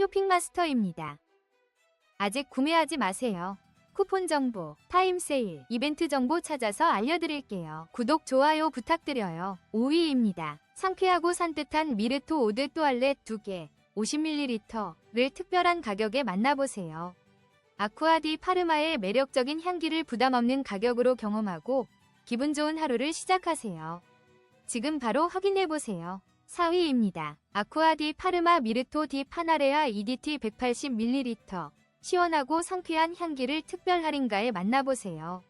쇼핑마스터입니다. 아직 구매하지 마세요. 쿠폰 정보, 타임 세일, 이벤트 정보 찾아서 알려드릴게요. 구독, 좋아요 부탁드려요. 5위입니다. 상쾌하고 산뜻한 미르토 오드 또알렛 2개, 50ml를 특별한 가격에 만나보세요. 아쿠아디 파르마의 매력적인 향기를 부담 없는 가격으로 경험하고 기분 좋은 하루를 시작하세요. 지금 바로 확인해보세요. 4위입니다. 아쿠아 디 파르마 미르토 디 파나레아 EDT 180ml 시원하고 상쾌한 향기를 특별 할인가에 만나보세요.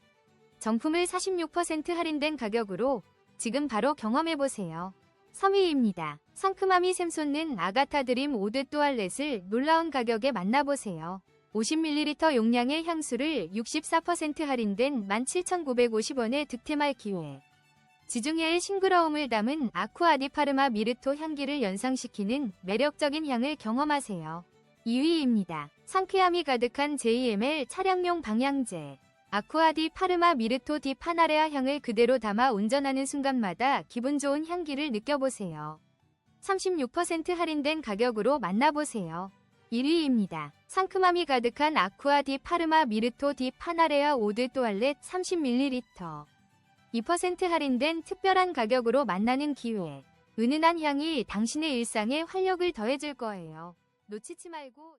정품을 46% 할인된 가격으로 지금 바로 경험해보세요. 3위입니다. 상큼함이 샘솟는 아가타 드림 오드 또알렛을 놀라운 가격에 만나보세요. 50ml 용량의 향수를 64% 할인된 17,950원에 득템할 기회. 지중해의 싱그러움을 담은 아쿠아디 파르마 미르토 향기를 연상시키는 매력적인 향을 경험하세요. 2위입니다. 상쾌함이 가득한 JML 차량용 방향제. 아쿠아디 파르마 미르토 디 파나레아 향을 그대로 담아 운전하는 순간마다 기분 좋은 향기를 느껴보세요. 36% 할인된 가격으로 만나보세요. 1위입니다. 상큼함이 가득한 아쿠아디 파르마 미르토 디 파나레아 오드 또알렛 30ml. 2% 할인된 특별한 가격으로 만나는 기회. 은은한 향이 당신의 일상에 활력을 더해줄 거예요. 놓치지 말고